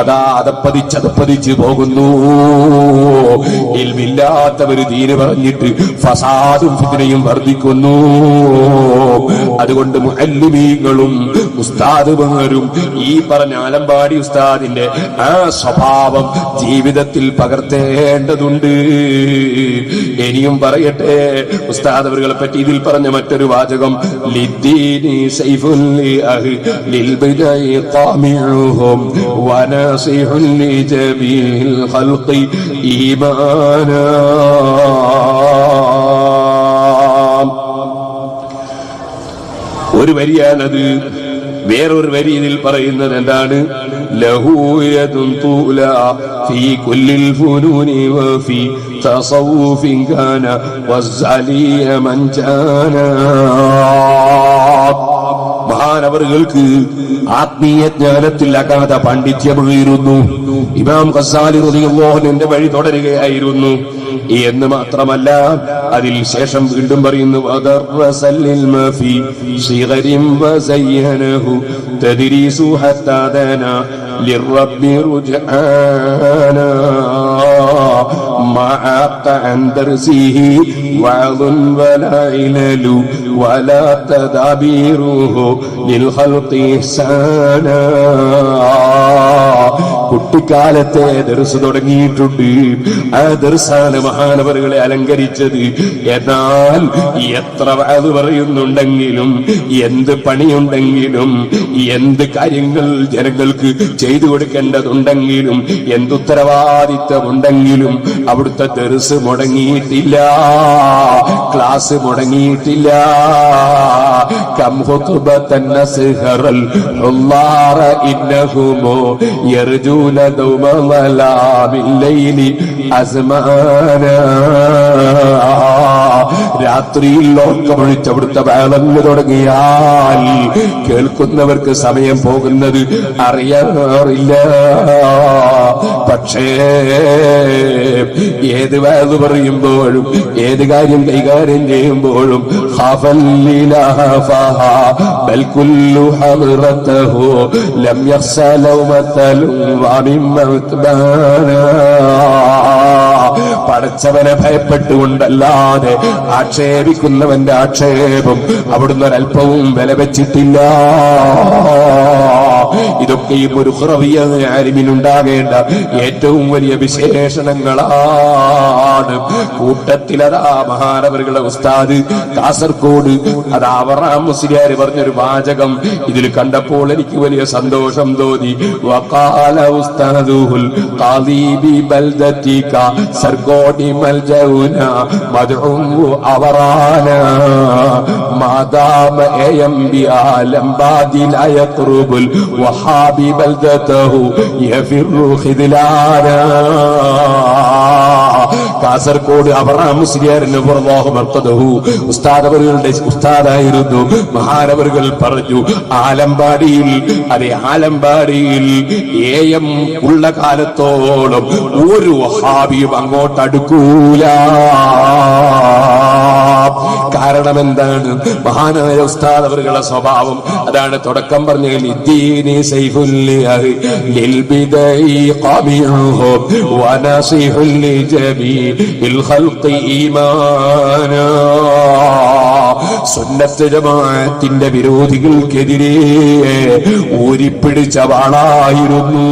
അതാ അതപ്പതിച്ച് അതപ്പതിച്ച് പോകുന്നു. ഇൽമില്ലാത്തവര് തീരെ പറഞ്ഞിട്ട് ഫസാദും ഫിത്തിനയും വർദ്ധിക്കുന്നു. അതുകൊണ്ട് മുഅല്ലിമീങ്ങളും ഉസ്താദുമാരും ഈ പറഞ്ഞ ആലമ്പാടി ഉസ്താദിന്റെ ആ സ്വഭാവം ജീവിതത്തിൽ പകർത്തേണ്ടതുണ്ട്. ഇനിയും പറയട്ടെ ഉസ്താദ് അവരുകളെ പറ്റി ഇതിൽ പറഞ്ഞ മറ്റൊരു വാചകം ലിദ്ദീനി സൈഫുൽ ലിഅഹ് ലിൽബിദഇ ഖാമിഉഹും വനസിഹുൽ ലിജമീൽ ഖൽഖി ഈമാനാ ഒരു വരിയാണത്. വേറൊരു വരി ഇതിൽ പറയുന്നത് എന്താണ്? മഹാനവറുകൾക്ക് ആത്മീയ ജ്ഞാനത്തിൽ അഗാധ പാണ്ഡിത്യമായിരുന്നു ഇമാം ഖസാലി റളിയല്ലാഹുവിന്റെ വഴി തുടരുകയായിരുന്നു. എന്ന് മാത്രമല്ല അതിൽ ശേഷം വീണ്ടും പറയുന്നു തദ്രീസു ലിറബ്ബി റുജാന مع عن درسه وعظ ولا علل ولا تدابيره للخلق إحسانا കുട്ടിക്കാലത്തെ ദർസ് തുടങ്ങിയിട്ടുണ്ട്. ആ ദർസാണ് മഹാനവറുകളെ അലങ്കരിച്ചത്. എന്നാൽ എത്ര അത് പറയുന്നുണ്ടെങ്കിലും എന്ത് പണിയുണ്ടെങ്കിലും എന്ത് കാര്യങ്ങൾ ജനങ്ങൾക്ക് ചെയ്തു കൊടുക്കേണ്ടതുണ്ടെങ്കിലും എന്തുത്തരവാദിത്തമുണ്ടെങ്കിലും അവിടുത്തെ ദർസ് മുടങ്ങിയിട്ടില്ല. ക്ലാസ് മുടങ്ങിയിട്ടില്ല. കംഹുബ തന്നെ സിഹറൽ ഇന്നഹുമോ യർജു يرجون دوم ظلام الليل أزمانا രാത്രിയിൽ ലോക്കമൊഴിച്ച് അവിടുത്തെ വേളങ്ങ് തുടങ്ങിയാൽ കേൾക്കുന്നവർക്ക് സമയം പോകുന്നത് അറിയാറില്ല പക്ഷേ ഏത് വേദ പറയുമ്പോഴും ഏത് കാര്യം കൈകാര്യം ചെയ്യുമ്പോഴും പടച്ചവനെ ഭയപ്പെട്ടുകൊണ്ടല്ലാതെ ആക്ഷേപിക്കുന്നവന്റെ ആക്ഷേപം അവിടുന്ന് ഒരൽപ്പവും വില വെച്ചിട്ടില്ല ഇതൊക്കെയും ഒരു ഹുറവിയ ആരിമിനുണ്ടാകേണ്ട ഏറ്റവും വലിയ വിശേഷണങ്ങളാണ്. കൂട്ടത്തിൽ അതാ മഹാനവറുകളെ ഉസ്താദ് കാസർഗോഡ് അത് അവറാം മുസ്ലിയാര് പറഞ്ഞൊരു വാചകം ഇതിൽ കണ്ടപ്പോൾ എനിക്ക് വലിയ സന്തോഷം തോന്നി. വക്കാല ഉസ്താദുഹുൽ അവറാന. മാദാമ വഹാബി ബൽദതഹു يفر خذلانا കാസർഗോഡ് അബ്രഹാം മുസ്ലിയാരിന് പുറമോഹമർത്തതഹു ഉസ്താദ് അവരുടെ ഉസ്താദായിരുന്നു. മഹാനവറുകൾ പറഞ്ഞു ആലമ്പാടിയിൽ അതെ ആലമ്പാടിയിൽ ഏയം ഉള്ള കാലത്തോളം ഒരു വഹാബിയും അങ്ങോട്ട് അടുക്കൂല. കാരണം എന്താണ് മഹാനായ ഉസ്താദ് അവരുടെ സ്വഭാവം അതാണ്. തുടക്കം പറഞ്ഞു സുന്നത്ത് ജമാഅത്തിന്റെ വിരോധികൾക്കെതിരെ ഊരിപ്പിടിച്ച വാളായിരുന്നു.